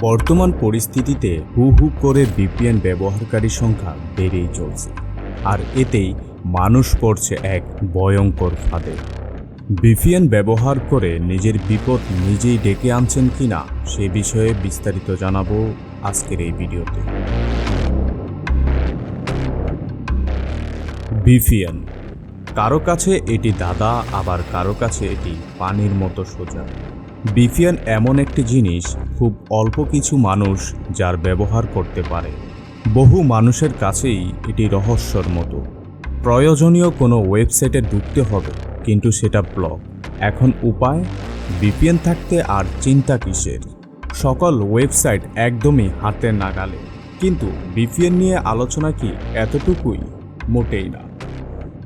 বর্তমান পরিস্থিতিতে হু হু করে ভিপিএন ব্যবহারকারীর সংখ্যা বেড়েই চলছে। আর এতেই মানুষ পড়ছে এক ভয়ঙ্কর ফাঁদে। ভিপিএন ব্যবহার করে নিজের বিপদ নিজেই ডেকে আনছেন কিনা সে বিষয়ে বিস্তারিত জানাব আজকের এই ভিডিওতে। ভিপিএন কারও কাছে এটি দাদা, আবার কারও কাছে এটি পানির মতো সোজা। বিপিএন এমন একটি জিনিস খুব অল্প কিছু মানুষ যার ব্যবহার করতে পারে। বহু মানুষের কাছেই এটি রহস্যর মতো। প্রয়োজনীয় কোনো ওয়েবসাইটে ঢুকতে হবে, কিন্তু সেটা ব্লক। এখন উপায়? বিপিএন থাকতে আর চিন্তা কিসের? সকল ওয়েবসাইট একদমই হাতের নাগালে। কিন্তু বিপিএন নিয়ে আলোচনা কি এতটুকুই? মোটেই না।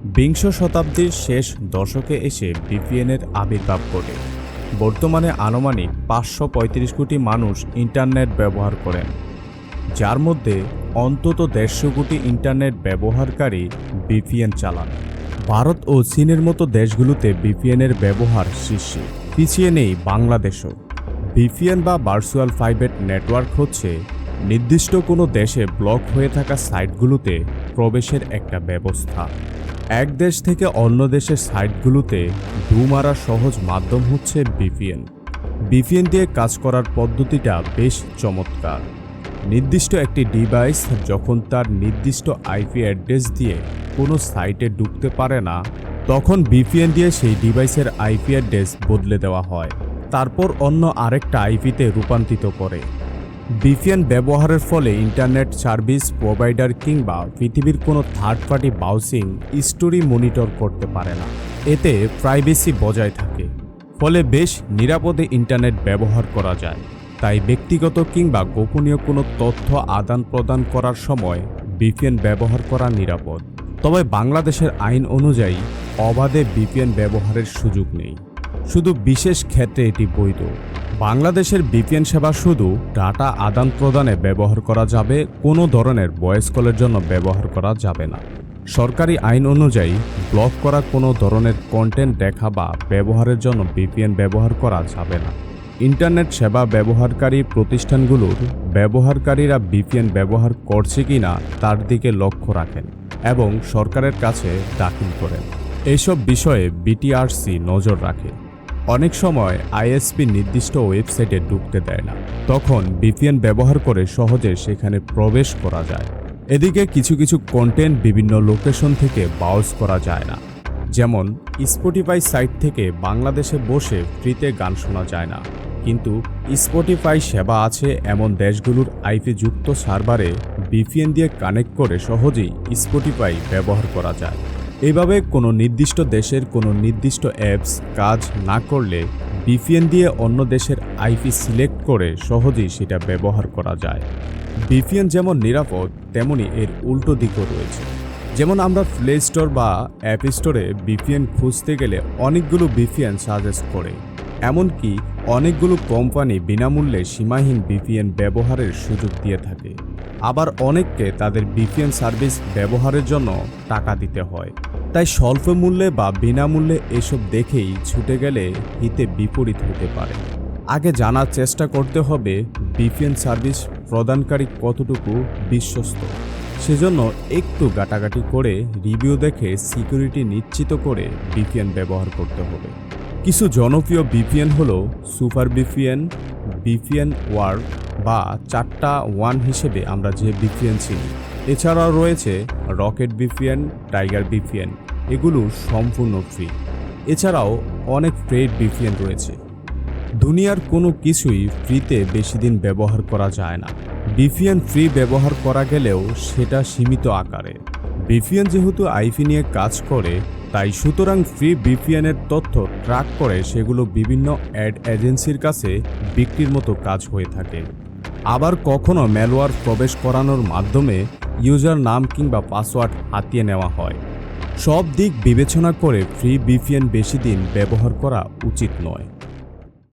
বিংশ শতাব্দীর শেষ দশকে এসে বিপিএনের আবির্ভাব ঘটে। বর্তমানে আনুমানিক পাঁচশো পঁয়ত্রিশ কোটি মানুষ ইন্টারনেট ব্যবহার করেন, যার মধ্যে অন্তত দেড়শো কোটি ইন্টারনেট ব্যবহারকারী বিপিএন চালান। ভারত ও চীনের মতো দেশগুলোতে বিপিএনের ব্যবহার শীর্ষে। পিছিয়ে নেই বাংলাদেশও। ভিপিএন বা ভার্চুয়াল প্রাইভেট নেটওয়ার্ক হচ্ছে নির্দিষ্ট কোনো দেশে ব্লক হয়ে থাকা সাইটগুলোতে প্রবেশের একটা ব্যবস্থা। এক দেশ থেকে অন্য দেশের সাইটগুলোতে ঢু মারার সহজ মাধ্যম হচ্ছে বিপিএন। বিপিএন দিয়ে কাজ করার পদ্ধতিটা বেশ চমৎকার। নির্দিষ্ট একটি ডিভাইস যখন তার নির্দিষ্ট আইপি অ্যাড্রেস দিয়ে কোনো সাইটে ঢুকতে পারে না, তখন বিপিএন দিয়ে সেই ডিভাইসের আইপি অ্যাড্রেস বদলে দেওয়া হয়। তারপর অন্য আরেকটা আইপিতে রূপান্তরিত করে। ভিপিএন ব্যবহারের ফলে ইন্টারনেট সার্ভিস প্রোভাইডার কিংবা পৃথিবীর কোনো third party browsing story monitor করতে পারে না। এতে প্রাইভেসি বজায় থাকে। ফলে বেশ নিরাপদে ইন্টারনেট ব্যবহার করা যায়। তাই ব্যক্তিগত কিংবা গোপনীয় কোনো তথ্য আদান প্রদান করার সময় বিপিএন ব্যবহার করা নিরাপদ। তবে বাংলাদেশের আইন অনুযায়ী অবাধে বিপিএন ব্যবহারের সুযোগ নেই। শুধু বিশেষ ক্ষেত্রে এটি বৈধ। বাংলাদেশের বিপিএন সেবা শুধু ডাটা আদান প্রদানে ব্যবহার করা যাবে, কোনো ধরনের ভয়েস কলের জন্য ব্যবহার করা যাবে না। সরকারি আইন অনুযায়ী ব্লক করা কোনো ধরনের কন্টেন্ট দেখা বা ব্যবহারের জন্য বিপিএন ব্যবহার করা যাবে না। ইন্টারনেট সেবা ব্যবহারকারী প্রতিষ্ঠানগুলোর ব্যবহারকারীরা বিপিএন ব্যবহার করছে কিনা তার দিকে লক্ষ্য রাখেন এবং সরকারের কাছে দাখিল করেন। এইসব বিষয়ে বিটিআরসি নজর রাখে। অনেক সময় আইএসপি নির্দিষ্ট ওয়েবসাইটে ঢুকতে দেয় না। তখন ভিপিএন ব্যবহার করে সহজে সেখানে প্রবেশ করা যায়। এদিকে কিছু কিছু কন্টেন্ট বিভিন্ন লোকেশন থেকে বাউস করা যায় না। যেমন স্পটিফাই সাইট থেকে বাংলাদেশে বসে ফ্রিতে গান শোনা যায় না। কিন্তু স্পটিফাই সেবা আছে এমন দেশগুলোর আইপি যুক্ত সার্ভারে বিপিএন দিয়ে কানেক্ট করে সহজেই স্পটিফাই ব্যবহার করা যায়। এভাবে কোনো নির্দিষ্ট দেশের কোনো নির্দিষ্ট অ্যাপস কাজ না করলে বিপিএন দিয়ে অন্য দেশের আইপি সিলেক্ট করে সহজেই সেটা ব্যবহার করা যায়। বিপিএন যেমন নিরাপদ, তেমনি এর উল্টো দিকও রয়েছে। যেমন আমরা প্লে স্টোর বা অ্যাপ স্টোরে বিপিএন খুঁজতে গেলে অনেকগুলো বিপিএন সাজেস্ট করে। এমনকি অনেকগুলো কোম্পানি বিনামূল্যে সীমাহীন বিপিএন ব্যবহারের সুযোগ দিয়ে থাকে। আবার অনেককে তাদের বিপিএন সার্ভিস ব্যবহারের জন্য টাকা দিতে হয়। তাই স্বল্প মূল্যে বা বিনামূল্যে এসব দেখেই ছুটে গেলে হিতে বিপরীত হতে পারে। আগে জানার চেষ্টা করতে হবে বিপিএন সার্ভিস প্রদানকারী কতটুকু বিশ্বস্ত। সেজন্য একটু গাটাগাটি করে রিভিউ দেখে সিকিউরিটি নিশ্চিত করে বিপিএন ব্যবহার করতে হবে। কিছু জনপ্রিয় বিপিএন হলো সুপার বিপিএন বিপিএন ওয়ার্ল্ড বা চারটা ওয়ান হিসেবে আমরা যে ভিপিএন চিনি। এছাড়াও রয়েছে রকেট ভিপিএন টাইগার ভিপিএন এগুলো সম্পূর্ণ ফ্রি এছাড়াও অনেক পেইড ভিপিএন রয়েছে। দুনিয়ার কোনো কিছুই ফ্রিতে বেশি দিন ব্যবহার করা যায় না। ভিপিএন ফ্রি ব্যবহার করা গেলেও সেটা সীমিত আকারে। ভিপিএন যেহেতু আইপি নিয়ে কাজ করে, তাই সুতরাং ফ্রি ভিপিএনের তথ্য ট্র্যাক করে সেগুলো বিভিন্ন অ্যাড এজেন্সির কাছে বিক্রির মতো কাজ হয়ে থাকে। আবার কখনো ম্যালওয়ার প্রবেশ করানোর মাধ্যমে ইউজার নাম কিংবা পাসওয়ার্ড হাতিয়ে নেওয়া হয়। সব দিক বিবেচনা করে ফ্রি বিপিএন বেশি দিন ব্যবহার করা উচিত নয়।